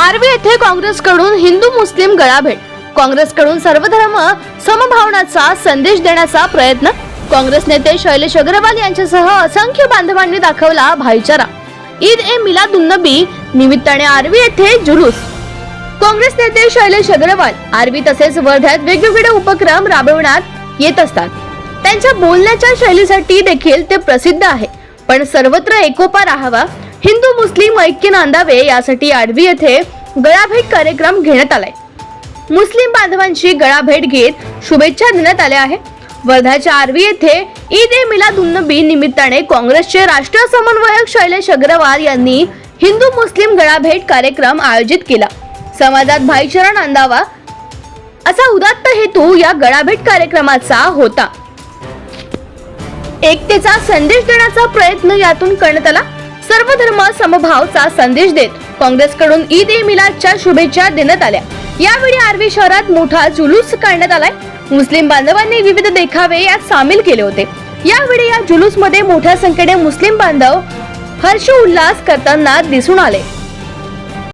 आर्वी येथे काँग्रेसकडून हिंदू मुस्लिम गळाभेट. काँग्रेसकडून सर्वधर्म समभावनाचा संदेश देण्याचा प्रयत्न. काँग्रेस नेते शैलेश अग्रवाल यांच्यासह असंख्य बांधवांनी दाखवला भाईचारा. ईद ए मिलाद मिलादुन्नबी निमित्ताने आर्वी येथे जुलूस. काँग्रेस नेते शैलेश अग्रवाल आर्वी तसेच वर्ध्यात वेगवेगळे उपक्रम राबविण्यात येत असतात. त्यांच्या बोलण्याच्या शैलीसाठी देखील ते प्रसिद्ध आहे. पण सर्वत्र एकोपा राहावा हिंदू मुस्लिम ऐक्य नांदावे यासाठी आडवी येथे गळाभेट कार्यक्रम घेण्यात आलाय. मुस्लिम बांधवांची गळाभेट घेत शुभेच्छा देण्यात आल्या आहे वर्धाच्या आरवी येथे ईद ए मिलाद मिलादुन्नबी निमित्ताने काँग्रेसचे राष्ट्रीय समन्वयक शैलेश अग्रवाल यांनी हिंदू मुस्लिम गळाभेट कार्यक्रम आयोजित केला. समाजात भाईचारा नांदावा असा उदात्त हेतू या गळाभेट कार्यक्रमाचा होता. एकतेचा संदेश देण्याचा प्रयत्न यातून करण्यात आला. सर्व धर्म समभावचा संदेश देत काँग्रेसकडून ईद ए मिलादच्या शुभेच्छा देण्यात आल्या. यावेळी आर्वी शहरात मोठा जुलूस काढण्यात आलाय. मुस्लिम बांधवांनी विविध देखावे यात सामील केले होते. यावेळी या जुलूसमध्ये मोठ्या संख्येने मुस्लिम बांधव हर्ष उल्हास करताना दिसून आले.